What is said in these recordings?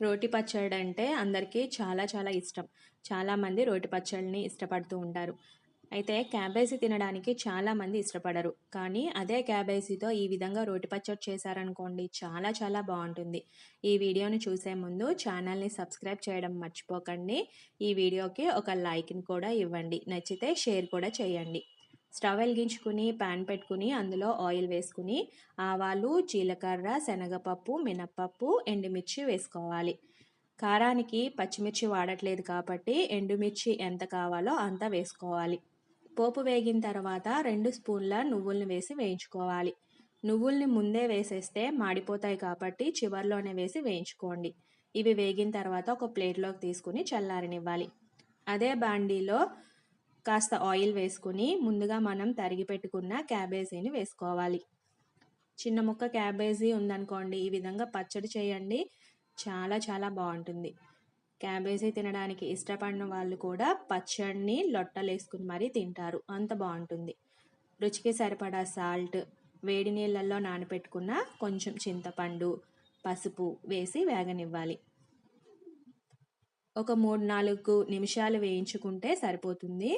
రోటి పచ్చడి అంటే అందరికీ చాలా చాలా ఇష్టం. చాలామంది రోటి పచ్చడిని ఇష్టపడుతూ ఉంటారు. అయితే క్యాబేజీ తినడానికి చాలామంది ఇష్టపడరు. కానీ అదే క్యాబేజీతో ఈ విధంగా రోటి పచ్చడి చేశారనుకోండి చాలా చాలా బాగుంటుంది. ఈ వీడియోని చూసే ముందు ఛానల్ని సబ్స్క్రైబ్ చేయడం మర్చిపోకండి. ఈ వీడియోకి ఒక లైక్ని కూడా ఇవ్వండి. నచ్చితే షేర్ కూడా చేయండి. స్టవ్ వెలిగించుకుని ప్యాన్ పెట్టుకుని అందులో ఆయిల్ వేసుకుని ఆవాలు జీలకర్ర శనగపప్పు మినప్పప్పు ఎండుమిర్చి వేసుకోవాలి. కారానికి పచ్చిమిర్చి వాడట్లేదు కాబట్టి ఎండుమిర్చి ఎంత కావాలో అంత వేసుకోవాలి. పోపు వేగిన తర్వాత రెండు స్పూన్ల నువ్వుల్ని వేసి వేయించుకోవాలి. నువ్వుల్ని ముందే వేసేస్తే మాడిపోతాయి కాబట్టి చివరిలోనే వేసి వేయించుకోండి. ఇవి వేగిన తర్వాత ఒక ప్లేట్లోకి తీసుకుని చల్లారనివ్వాలి. అదే బాండీలో కాస్త ఆయిల్ వేసుకుని ముందుగా మనం తరిగి పెట్టుకున్న క్యాబేజీని వేసుకోవాలి. చిన్న ముక్క క్యాబేజీ ఉందనుకోండి ఈ విధంగా పచ్చడి చేయండి. చాలా చాలా బాగుంటుంది. క్యాబేజీ తినడానికి ఇష్టపడిన వాళ్ళు కూడా పచ్చడిని లొట్టలేసుకుని మరీ తింటారు. అంత బాగుంటుంది. రుచికి సరిపడా సాల్ట్ వేడి నీళ్ళల్లో నానబెట్టుకున్న కొంచెం చింతపండు పసుపు వేసి వేగనివ్వాలి. ఒక మూడు నాలుగు నిమిషాలు వేయించుకుంటే సరిపోతుంది.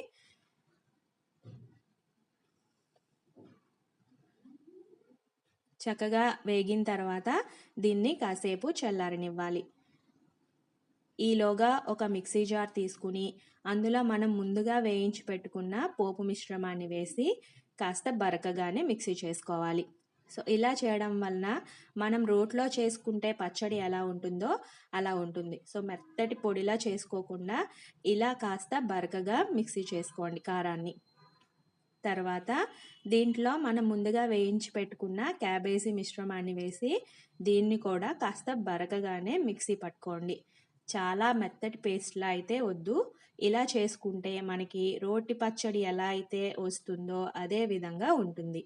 చక్కగా వేగిన తర్వాత దీన్ని కాసేపు చల్లారనివ్వాలి. ఈలోగా ఒక మిక్సీ జార్ తీసుకుని అందులో మనం ముందుగా వేయించి పెట్టుకున్న పోపు మిశ్రమాన్ని వేసి కాస్త బరకగానే మిక్సీ చేసుకోవాలి. సో ఇలా చేయడం వలన మనం రోట్లో చేసుకుంటే పచ్చడి ఎలా ఉంటుందో అలా ఉంటుంది. సో మెత్తటి పొడిలా చేసుకోకుండా ఇలా కాస్త బరకగా మిక్సీ చేసుకోండి కారాన్ని. తర్వాత దీంట్లో మనం ముందుగా వేయించి పెట్టుకున్న క్యాబేజీ మిశ్రమాన్ని వేసి దీన్ని కూడా కాస్త బరకగానే మిక్సీ పట్టుకోండి. చాలా మెత్తటి పేస్ట్లా అయితే వద్దు. ఇలా చేసుకుంటే మనకి రోటి పచ్చడి ఎలా అయితే వస్తుందో అదే విధంగా ఉంటుంది.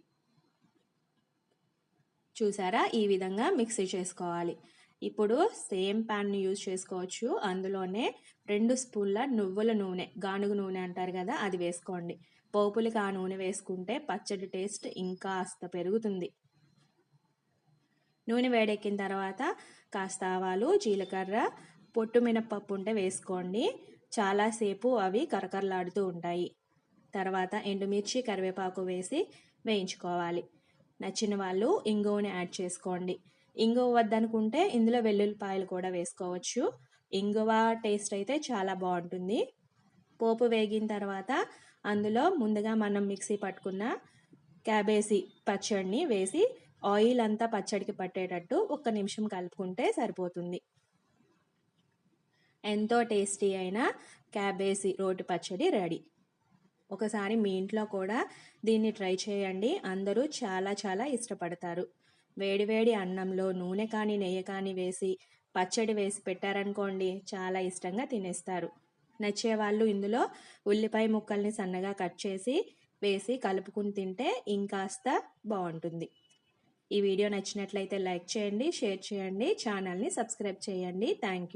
చూసారా? ఈ విధంగా మిక్సీ చేసుకోవాలి. ఇప్పుడు సేమ్ ప్యాన్ని యూజ్ చేసుకోవచ్చు. అందులోనే రెండు స్పూన్ల నువ్వుల నూనె గానుగు నూనె అంటారు కదా అది వేసుకోండి. పోపులకి ఆ నూనె వేసుకుంటే పచ్చడి టేస్ట్ ఇంకా అస్త పెరుగుతుంది. నూనె వేడెక్కిన తర్వాత కాస్త ఆవాలు జీలకర్ర పొట్టు మినప్పప్పు ఉంటే వేసుకోండి. చాలాసేపు అవి కరకరలాడుతూ ఉంటాయి. తర్వాత ఎండుమిర్చి కరివేపాకు వేసి వేయించుకోవాలి. నచ్చిన వాళ్ళు ఇంగువని యాడ్ చేసుకోండి. ఇంగువ వద్దనుకుంటే ఇందులో వెల్లుల్లిపాయలు కూడా వేసుకోవచ్చు. ఇంగువ టేస్ట్ అయితే చాలా బాగుంటుంది. పోపు వేగిన తర్వాత అందులో ముందుగా మనం మిక్సీ పట్టుకున్న క్యాబేజీ పచ్చడిని వేసి ఆయిల్ అంతా పచ్చడికి పట్టేటట్టు ఒక్క నిమిషం కలుపుకుంటే సరిపోతుంది. ఎంతో టేస్టీ అయిన క్యాబేజీ రోటి పచ్చడి రెడీ. ఒకసారి మీ ఇంట్లో కూడా దీన్ని ట్రై చేయండి. అందరూ చాలా చాలా ఇష్టపడతారు. వేడివేడి అన్నంలో నూనె కానీ నెయ్యి కానీ వేసి పచ్చడి వేసి పెట్టారనుకోండి చాలా ఇష్టంగా తినేస్తారు. నచ్చే వాళ్ళు ఇందులో ఉల్లిపాయ ముక్కల్ని సన్నగా కట్ చేసి వేసి కలుపుకుని తింటే ఇంకాస్త బాగుంటుంది. ఈ వీడియో నచ్చినట్లయితే లైక్ చేయండి షేర్ చేయండి ఛానల్ని సబ్స్క్రైబ్ చేయండి. Thank you